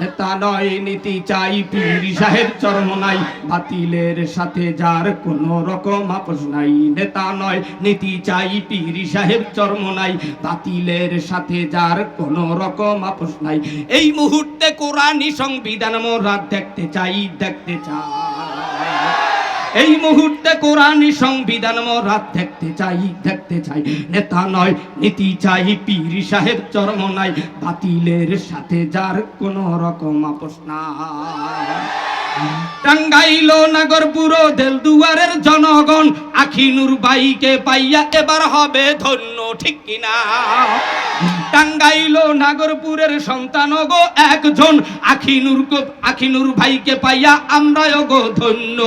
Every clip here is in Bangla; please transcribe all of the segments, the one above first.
নেতা নয় নীতি চাই পীর সাহেব চরম নাই। বাতিলের সাথে যার কোনো রকম আপোষ নাই। নেতা নয়, নীতি চাই পীর সাহেব চরম নাই। বাতিলের সাথে যার কোনো রকম আপোষ নাই। এই মুহূর্তে কোরআনই সংবিধান মোরা দেখতে চাই দেখতে চাই। এই মুহূর্তে কোরআনই সংবিধান মোরা দেখতে চাই দেখতে চাই। নেতা নয়, নীতি চাই, পীর সাহেব চরম নাই। বাতিলের সাথে যার কোনো রকম আপোষ টাঙ্গাইল, নাগরপুর পুরো দেলদুয়ারের জনগণ আখিনুর বাইকে পাইয়া এবার হবে ধন্য। ঠিক কিনা? টাঙ্গাইল নাগরপুরের সন্তান গো একজন। আখিনুর আখিনুর ভাইকে পাইয়া আমরাও গো ধন্য।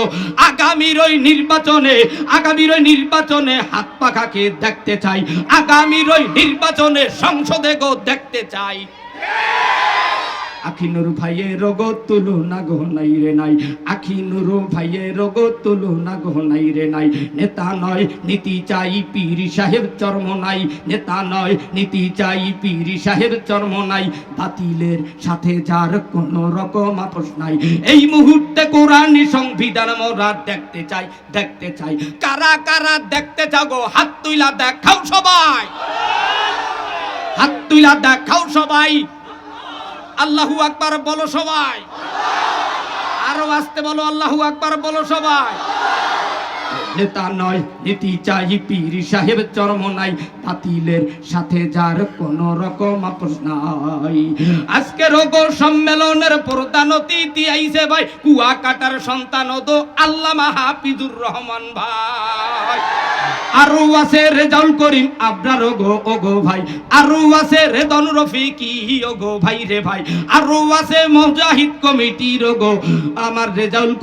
আগামীর ওই নির্বাচনে আগামীর ওই নির্বাচনে হাত পাখাকে দেখতে চাই। আগামীর ওই নির্বাচনে সংসদে গো দেখতে চাই। আখিনুর ভাইয়ের রোগ তুলো না গো নাই রে নাই। আখিনুর ভাইয়ের রোগ তুলো না গো নাই রে নাই। নেতা নয়, নীতি চাই পীর সাহেব চর্ম নাই। নেতা নয়, নীতি চাই পীর সাহেব চর্ম নাই। বাতিলের সাথে যার কোনো রকম আপোষ নাই। এই মুহূর্তে কোরআনই সংবিধান মোরা দেখতে চাই দেখতে চাই। কারা কারা দেখতে যাগো হাত তুইলা দেখাও সবাই। হাত তুইলা দেখাও সবাই। আল্লাহু আকবার বলো সবাই। আরও আসতে বলো আল্লাহু আকবার বলো সবাই। নেতা নয় নীতি চাই পীর সাহেব চরম নাই বাতিলের সাথে যার কোন রকম আপোষ নাই। আজকে রোগ সম্মেলনের প্রধান অতিথি আইছে ভাই কুয়া কাটার সন্তান তো আল্লামা হাফিজুর রহমান ভাই। আরও আছে করিম আবরার ওগো ওগো ভাই। আরও আছে রফিকি ওগো ভাই রে ভাই। আরও আছে ওগো আমার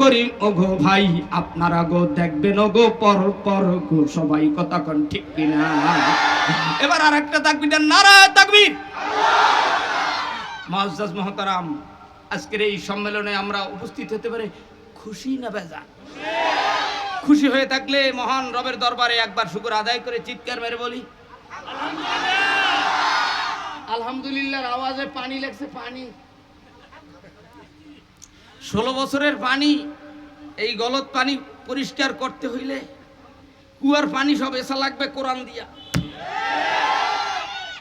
করিম ওগো ভাই। আপনারা গো দেখবেন ওগো পর পর গো, সবাই কথা কন, ঠিক কিনা? এবার আর একটা তাকবির দেন নারা তাকবির। মহতারাম, আজকের এই সম্মেলনে আমরা উপস্থিত হতে পারে খুশি না বেজা খুশি হয়ে থাকলে মহান রবের দরবারে একবার শুকুর আদায় করে চিৎকার মেরে বলি। আলহামদুলিল্লাহর আওয়াজে পানি লাগছে পানি। ষোলো বছরের পানি এই গলত পানি পরিষ্কার করতে হইলে কুয়ার পানি সব এসা লাগবে কোরআন দিয়া।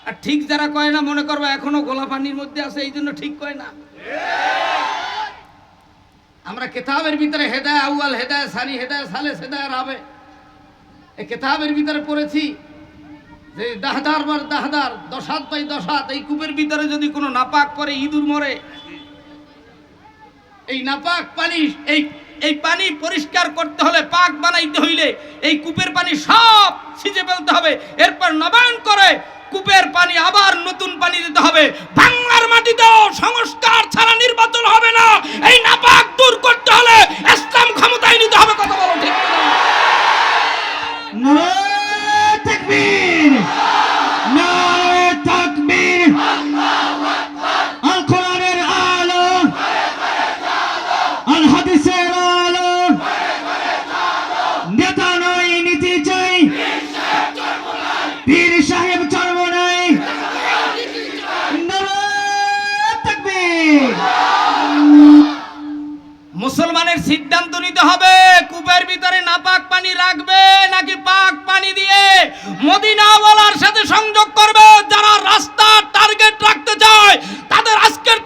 আর ঠিক যারা কয় না মনে করবে এখনও গোলা পানির মধ্যে আছে এই জন্য ঠিক কয় না। আমরা কেতাবের ভিতরে হেদায় আউয়াল, হেদায় সানি, হেদায় সালে হেদায় রাবে। এই কেতাবের ভিতরে পড়েছি যে দাহদার বার দাহদার, দশাত বাই দশাত, এই কূপের ভিতরে যদি কোনো নাপাক করে ইঁদুর মরে, এই নাপাক পানি, এই এই পানি পরিষ্কার করতে হলে, পাক বানাইতে হইলে এই কূপের পানি সব ছিঁচে ফেলতে হবে। এরপর নবায়ন করে কূপের পানি আবার নতুন পানি দিতে হবে। বাংলার মাটিতেও সংস্কার ছাড়া নির্বাচন হবে না। এই নাপাক দূর করতে মুসলমানের সিদ্ধান্ত নিতে হবে। কূপের ভিতরে নাপাক পানি রাখবে নাকি পাক পানি দিয়ে মদিনাওয়ালার সাথে সংযোগ করবে? যারা রাস্তা টার্গেট রাখতে চায়, তাদের আজকের